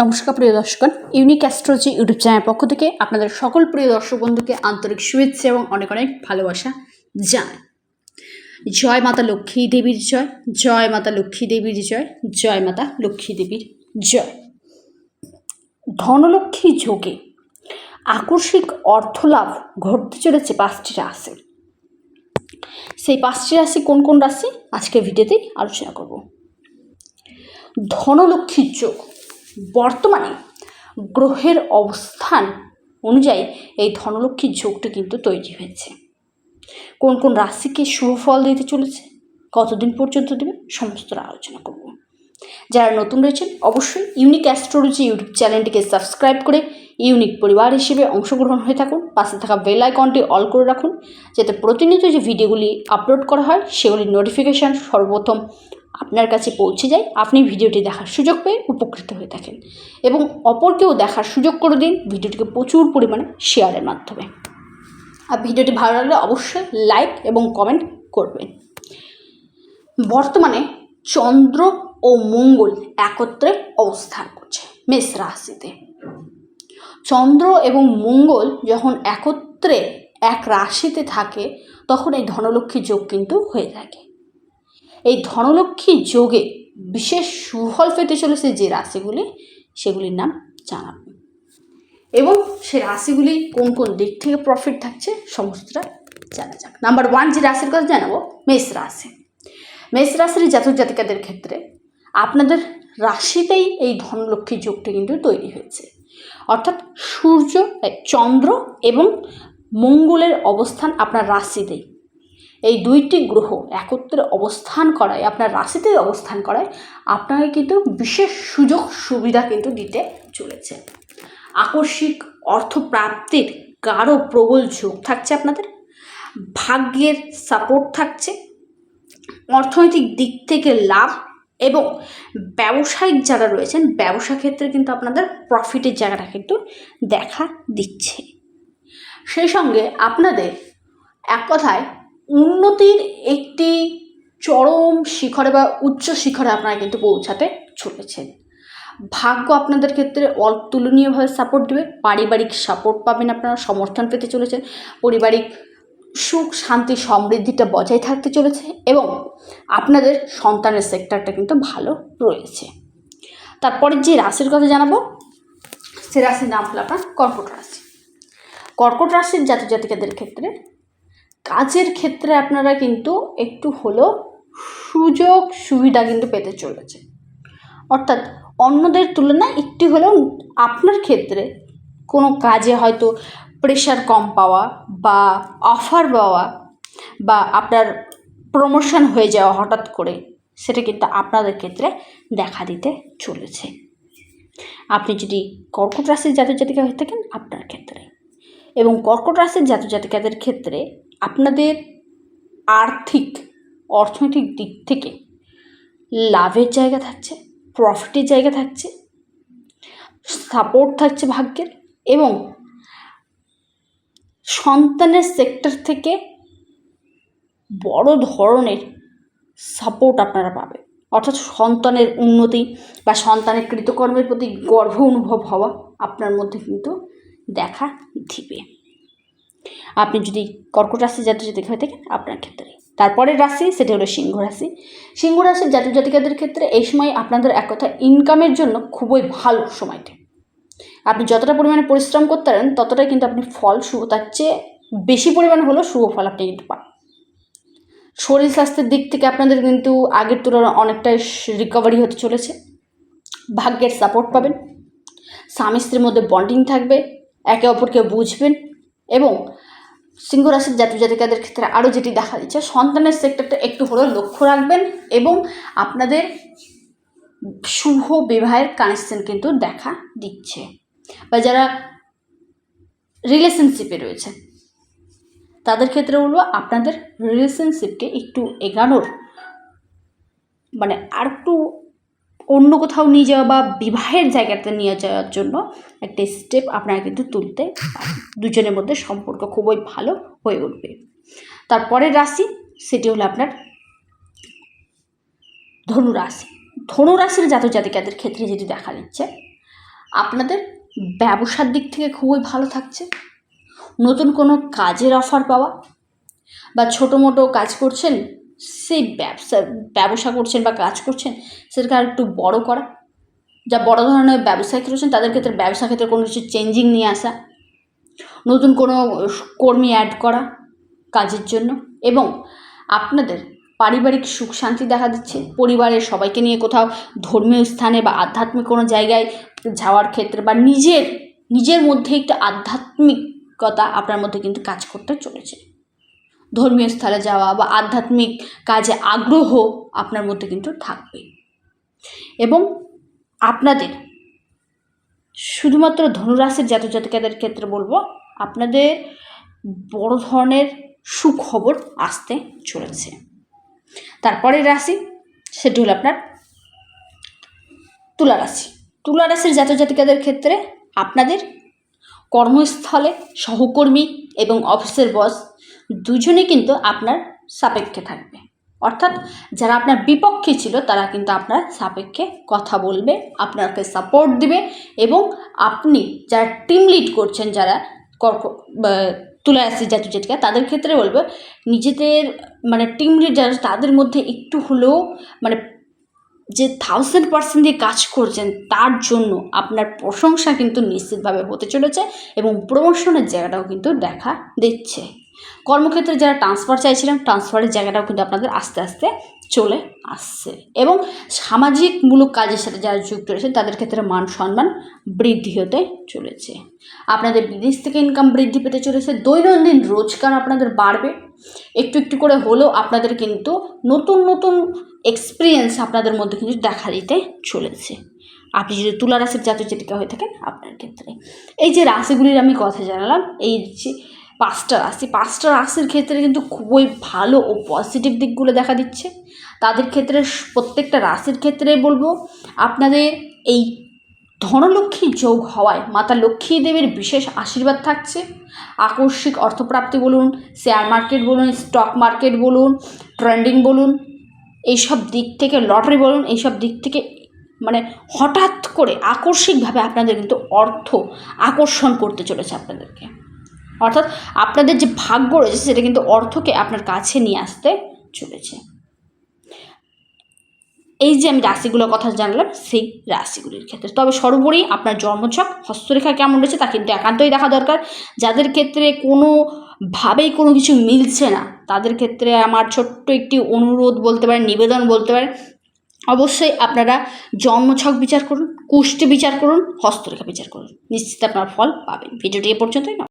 নমস্কার প্রিয় দর্শকগণ ইউনিক অ্যাস্ট্রোলজি ইউটিউব চ্যানেলের পক্ষ থেকে আপনাদের সকল প্রিয় দর্শক বন্ধুকে আন্তরিক শুভেচ্ছা এবং অনেক অনেক ভালোবাসা জানাই। জয় মাতা লক্ষ্মী দেবীর জয় জয় মাতা লক্ষ্মী দেবীর জয় জয় মাতা লক্ষ্মী দেবীর জয়। ধনলক্ষ্মী যোগে আকস্মিক অর্থলাভ ঘটতে চলেছে পাঁচটি রাশি সেই পাঁচটি রাশি কোন কোন রাশি? আজকের ভিডিওতেই আলোচনা করব। ধনলক্ষ্মীর যোগ বর্তমানে গ্রহের অবস্থান অনুযায়ী এই ধনলক্ষ্মীর যোগটা কিন্তু তৈরি হয়েছে। কোন কোন রাশিকে শুভ ফল দিতে চলেছে, কতদিন পর্যন্ত দেবে সমস্ত আলোচনা করব। যারা নতুন রয়েছেন, অবশ্যই ইউনিক অ্যাস্ট্রোলজি ইউটিউব চ্যানেলটিকে সাবস্ক্রাইব করে ইউনিক পরিবার হিসেবে অংশগ্রহণ হয়ে থাকুন। পাশে থাকা বেল আইকনটি অল করে রাখুন, যাতে প্রতিনিয়ত যে ভিডিওগুলি আপলোড করা হয়, সেগুলির নোটিফিকেশান সর্বপ্রথম আপনার কাছে পৌঁছে যায়, আপনি ভিডিওটি দেখার সুযোগ পেয়ে উপকৃত হয়ে থাকেন। এবং অপরকেও দেখার সুযোগ করে দিন ভিডিওটিকে প্রচুর পরিমাণে শেয়ারের মাধ্যমে। আর ভিডিওটি ভালো লাগলে অবশ্যই লাইক এবং কমেন্ট করবেন। বর্তমানে চন্দ্র ও মঙ্গল একত্রে অবস্থান করছে মেষ রাশিতে। চন্দ্র এবং মঙ্গল যখন একত্রে এক রাশিতে থাকে, তখন এই ধনলক্ষ্মী যোগ কিন্তু হয়ে থাকে। এই ধনলক্ষ্মী যোগে বিশেষ সুফল পেতে চলেছে যে রাশিগুলি, সেগুলির নাম জানাব এবং সে রাশিগুলি কোন কোন দিক থেকে প্রফিট থাকছে সমস্তটা জানা যাক। নাম্বার ওয়ান যে রাশির কথা জানাব, মেষ রাশি। মেষ রাশির জাতক জাতিকাদের ক্ষেত্রে আপনাদের রাশিতেই এই ধনলক্ষ্মী যোগটি কিন্তু তৈরি হয়েছে। অর্থাৎ সূর্য চন্দ্র এবং মঙ্গলের অবস্থান আপনার রাশিতেই। এই দুইটি গ্রহ একত্রে অবস্থান করায়, আপনার রাশিতে অবস্থান করায়, আপনাকে কিন্তু বিশেষ সুযোগ সুবিধা কিন্তু দিতে চলেছে। আকস্মিক অর্থপ্রাপ্তির গাঢ় প্রবল যোগ থাকছে আপনাদের, ভাগ্যের সাপোর্ট থাকছে, অর্থনৈতিক দিক থেকে লাভ এবং ব্যবসায়িক যারা রয়েছেন, ব্যবসা ক্ষেত্রে কিন্তু আপনাদের প্রফিটের জায়গাটা কিন্তু দেখা দিচ্ছে। সেই সঙ্গে আপনাদের এক কথায় উন্নতির একটি চরম শিখরে বা উচ্চ শিখরে আপনারা কিন্তু পৌঁছাতে চলেছেন। ভাগ্য আপনাদের ক্ষেত্রে অতুলনীয়ভাবে সাপোর্ট দেবে, পারিবারিক সাপোর্ট পাবেন আপনারা, সমর্থন পেতে চলেছেন, পারিবারিক সুখ, শান্তি, সমৃদ্ধিটা বজায় থাকতে চলেছে এবং আপনাদের সন্তানের সেক্টরটা কিন্তু ভালো রয়েছে। তারপরে যে রাশির কথা জানাব, সে রাশির নাম হলো আপনার কর্কট রাশি। কর্কট রাশির জাতক জাতিকাদের ক্ষেত্রে কাজের ক্ষেত্রে আপনারা কিন্তু একটু হলেও সুযোগ সুবিধা কিন্তু পেতে চলেছে। অর্থাৎ অন্যদের তুলনায় একটু হলেও আপনার ক্ষেত্রে কোনো কাজে হয়তো প্রেশার কম পাওয়া বা অফার পাওয়া বা আপনার প্রমোশন হয়ে যাওয়া হঠাৎ করে সেটা কিন্তু আপনাদের ক্ষেত্রে দেখা দিতে চলেছে। আপনি যদি কর্কট রাশির জাতক জাতিকা হয়ে থাকেন আপনার ক্ষেত্রে এবং কর্কট রাশির জাতক জাতিকাদের ক্ষেত্রে আপনাদের আর্থিক, অর্থনৈতিক দিক থেকে লাভের জায়গা থাকছে প্রফিটের জায়গা থাকছে সাপোর্ট থাকছে ভাগ্যের এবং সন্তানের সেক্টর থেকে বড় ধরনের সাপোর্ট আপনারা পাবেন। অর্থাৎ সন্তানের উন্নতি বা সন্তানের কৃতকর্মের প্রতি গর্ব অনুভব হওয়া আপনার মধ্যে কিন্তু দেখা দিবে। আপনি যদি কর্কট রাশি জাতক জাতিকা হয়ে থাকেন, আপনার ক্ষেত্রে। তারপরের রাশি, সেটা হলো সিংহ রাশি। সিংহ রাশির জাতক জাতিকাদের ক্ষেত্রে এই সময় আপনাদের এক কথা ইনকামের জন্য খুবই ভালো সময়টি। আপনি যতটা পরিমাণে পরিশ্রম করতে পারেন, ততটাই কিন্তু আপনি ফল শুভ, তার চেয়ে বেশি পরিমাণে হলেও শুভ ফল আপনি কিন্তু পান। শরীর স্বাস্থ্যের দিক থেকে আপনাদের কিন্তু আগের তুলনায় অনেকটাই রিকভারি হতে চলেছে। ভাগ্যের সাপোর্ট পাবেন। স্বামী স্ত্রীর মধ্যে বন্ডিং থাকবে। একে অপরকে বুঝবেন। এবং সিংহ রাশির জাতীয় জাতিকাদের ক্ষেত্রে আরও যেটি দেখা দিচ্ছে, সন্তানের সেক্টরটা একটু হলেও লক্ষ্য রাখবেন এবং আপনাদের শুভ বিবাহের কানেকশন কিন্তু দেখা দিচ্ছে। বা যারা রিলেশনশিপে রয়েছে, তাদের ক্ষেত্রে বলব আপনাদের রিলেশনশিপকে একটু এগানোর মানে আর একটু অন্য কোথাও নিয়ে যাওয়া বা বিবাহের জায়গাতে নিয়ে যাওয়ার জন্য একটা স্টেপ আপনারা কিন্তু তুলতে দুজনের মধ্যে সম্পর্ক খুবই ভালো হয়ে উঠবে। তারপরের রাশি, সেটি হলো আপনার ধনুরাশি। ধনুরাশির জাতক জাতিকাদের ক্ষেত্রে যেটি দেখা দিচ্ছে, আপনাদের ব্যবসার দিক থেকে খুবই ভালো থাকছে। নতুন কোনো কাজের অফার পাওয়া বা ছোটো মোটো কাজ করছেন সেই ব্যবসা ব্যবসা করছেন বা কাজ করছেন, সেটাকে আর একটু বড় করা। যা বড় ধরনের ব্যবসায় রয়েছেন, তাদের ক্ষেত্রে ব্যবসা ক্ষেত্রে কোনো কিছু চেঞ্জিং নিয়ে আসা, নতুন কোনো কর্মী অ্যাড করা কাজের জন্য। এবং আপনাদের পারিবারিক সুখ শান্তি দেখা দিচ্ছে, পরিবারের সবাইকে নিয়ে কোথাও ধর্মীয় স্থানে বা আধ্যাত্মিক কোনো জায়গায় যাওয়ার ক্ষেত্রে বা নিজের নিজের মধ্যে একটা আধ্যাত্মিকতা আপনার মধ্যে কিন্তু কাজ করতে চলেছে। ধর্মীয় স্থলে যাওয়া বা আধ্যাত্মিক কাজে আগ্রহ আপনার মধ্যে কিন্তু থাকবে। এবং আপনাদের শুধুমাত্র ধনুরাশির জাতক জাতিকাদের ক্ষেত্রে বলব, আপনাদের বড় ধরনের সুখবর আসতে চলেছে। তারপরের রাশি, সেটি হলো আপনার তুলা রাশি। তুলা রাশির জাতক জাতিকাদের ক্ষেত্রে আপনাদের কর্মস্থলে সহকর্মী এবং অফিসের বস দুজনে কিন্তু আপনার সাপেক্ষে থাকবে। অর্থাৎ যারা আপনার বিপক্ষে ছিল, তারা কিন্তু আপনার সাপেক্ষে কথা বলবে, আপনাকে সাপোর্ট দিবে এবং আপনি যারা টিম লিড করছেন, যারা কর্ক তুলা রাশি জাতীয় জাতিকা তাদের ক্ষেত্রে বলব, নিজেদের মানে টিম লিড যারা তাদের মধ্যে একটু হলেও মানে যে থাউজেন্ড পার্সেন্ট দিয়ে কাজ করছেন, তার জন্য আপনার প্রশংসা কিন্তু নিশ্চিতভাবে হতে চলেছে এবং প্রমোশনের জায়গাটাও কিন্তু দেখা দিচ্ছে। কর্মক্ষেত্রে যারা ট্রান্সফার চাইছিলেন ট্রান্সফারের জায়গাটাও কিন্তু আপনাদের আস্তে আস্তে চলে আসছে। এবং সামাজিকমূলক কাজের সাথে যারা যুক্ত রয়েছেন, তাদের ক্ষেত্রে মান সম্মান বৃদ্ধি হতে চলেছে। আপনাদের বিদেশ থেকে ইনকাম বৃদ্ধি পেতে চলেছে। দৈনন্দিন রোজগার আপনাদের বাড়বে। একটু একটু করে হলেও আপনাদের কিন্তু নতুন নতুন এক্সপিরিয়েন্স আপনাদের মধ্যে কিন্তু দেখা দিতে চলেছে। আপনি যদি তুলা রাশির জাতীয় জাতিকা হয়ে থাকেন, আপনার ক্ষেত্রে। এই যে রাশিগুলির আমি কথা জানালাম, এই যে পাঁচটা রাশি। পাঁচটা রাশির ক্ষেত্রে কিন্তু খুবই ভালো ও পজিটিভ দিকগুলো দেখা দিচ্ছে। তাদের ক্ষেত্রে প্রত্যেকটা রাশির ক্ষেত্রে বলব, আপনাদের এই ধনলক্ষ্মী যোগ হওয়ায় মাতা লক্ষ্মী দেবীর বিশেষ আশীর্বাদ থাকছে। আকস্মিক অর্থপ্রাপ্তি বলুন শেয়ার মার্কেট বলুন স্টক মার্কেট বলুন ট্রেন্ডিং বলুন, এইসব দিক থেকে লটারি বলুন, এইসব দিক থেকে মানে হঠাৎ করে আকস্মিকভাবে আপনাদের কিন্তু অর্থ আকর্ষণ করতে চলেছে আপনাদেরকে। অর্থাৎ আপনাদের যে ভাগ্য রয়েছে সেটা কিন্তু অর্থকে আপনার কাছে নিয়ে আসতে চলেছে। এই যে আমি রাশিগুলোর কথা জানলাম, সেই রাশিগুলির ক্ষেত্রে। তবে সর্বোপরি আপনার জন্মছক, হস্তরেখা কেমন রয়েছে তা কিন্তু একান্তই দেখা দরকার। যাদের ক্ষেত্রে কোনোভাবেই কোনো কিছু মিলছে না, তাদের ক্ষেত্রে আমার ছোট্ট একটি অনুরোধ বলতে পারেন, নিবেদন বলতে পারেন, অবশ্যই আপনারা জন্মছক বিচার করুন কুষ্টি বিচার করুন, হস্তরেখা বিচার করুন। নিশ্চিত আপনার ফল পাবেন। ভিডিওটি এ পর্যন্তই। না